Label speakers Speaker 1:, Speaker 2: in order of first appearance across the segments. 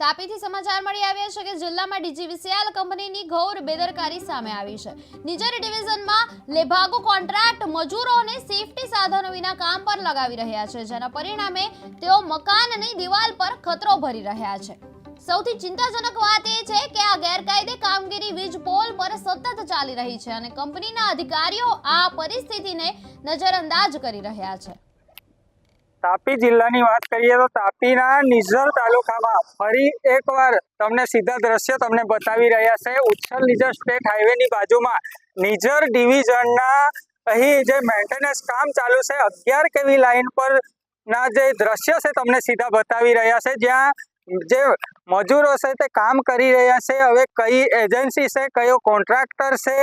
Speaker 1: તાપીથી સમાચાર મળી આવ્યા છે કે જિલ્લામાં ડીજીવીસીએલ કંપનીની ઘોર બેદરકારી સામે આવી છે. નિજર ડિવિઝનમાં લેભાગો કોન્ટ્રાક્ટ મજૂરોને સેફટી સાધનો વિના કામ પર લગાવી રહ્યા છે, જેના પરિણામે તેઓ મકાનની દિવાલ પર ખતરો ભરી રહ્યા છે. સૌથી ચિંતાજનક વાત એ છે કે આ ગેરકાયદે કામગીરી વીજ પોલ પર સતત ચાલી રહી છે અને કંપનીના અધિકારીઓ આ પરિસ્થિતિને નજરઅંદાજ કરી રહ્યા છે.
Speaker 2: તાપી જિલ્લાની વાત કરીએ તો તાપીના નિઝર તાલુકામાં ફરી એકવાર તમને સીધા દ્રશ્ય તમને બતાવી રહ્યા છે. ઉચ્છલ નિઝર સ્ટેટ હાઈવેની બાજુમાં નિઝર ડિવિઝનના અહીં જે મેન્ટેનન્સ કામ ચાલુ છે, અગિયાર કેવી લાઈન પર ના જે દ્રશ્ય છે તમને સીધા બતાવી રહ્યા છે. જ્યાં જે મજૂરો છે તે કામ કરી રહ્યા છે. હવે કઈ એજન્સી છે, કયો કોન્ટ્રાક્ટર છે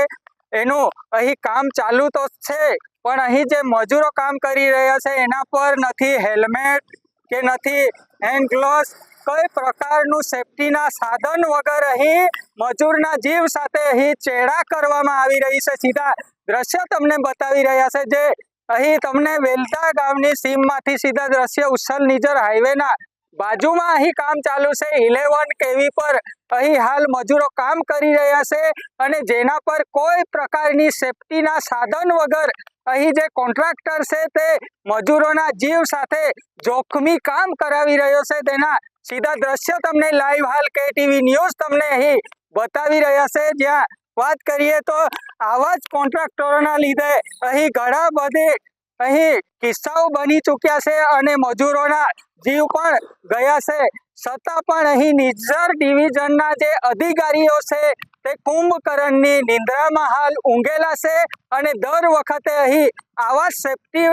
Speaker 2: એનું અહીં કામ ચાલુ તો છે, પણ અહીં જે મજૂરો કામ કરી રહ્યા છે, એના પર નથી હેલ્મેટ કે નથી હેન્ડ ગ્લોવ્સ કઈ પ્રકારનું સેફટીના સાધન વગર અહીં મજૂરના જીવ સાથે અહીં ચેડા કરવામાં આવી રહી છે. સીધા દ્રશ્ય તમને બતાવી રહ્યા છે જે અહીં તમને વેલતા ગામની સીમમાંથી સીધા દ્રશ્ય ઉચ્છલ નિજર હાઈવેના બાજુમાં અહીં કામ ચાલુ છે. ઇલેવન કેવી પર અહીં હાલ મજૂરો કામ કરી રહ્યા છે અને જેના પર કોઈ પ્રકારની સેફટીના સાધન વગર અહીં જે કોન્ટ્રાક્ટર છે તે મજૂરોના જીવ સાથે જોખમી કામ કરાવી રહ્યો છે. તેના સીધા દ્રશ્ય તમને લાઈવ હાલ કે ટીવી ન્યૂઝ તમને અહીં બતાવી રહ્યા છે. જ્યાં વાત કરીએ તો આવા જ કોન્ટ્રાક્ટરોના લીધે અહીં ઘણા બધી અહીં કિસ્સાઓ બની ચૂક્યા છે અને મજૂરોના જીવ પણ ગયા છે. છતાં પણ અહીં નિઝર ડિવિઝનના જે અધિકારીઓ છે, તે કુંભકરણની નિંદ્રામાં હાલ ઊંઘેલા છે અને દર વખતે અહીં આવા સેફટી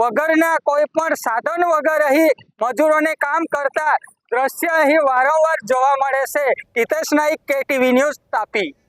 Speaker 2: વગરના કોઈ પણ સાધન વગર અહીં મજૂરોને કામ કરતા દ્રશ્ય અહીં વારંવાર જોવા મળે છે. Hitesh Naik KTV news Tapi.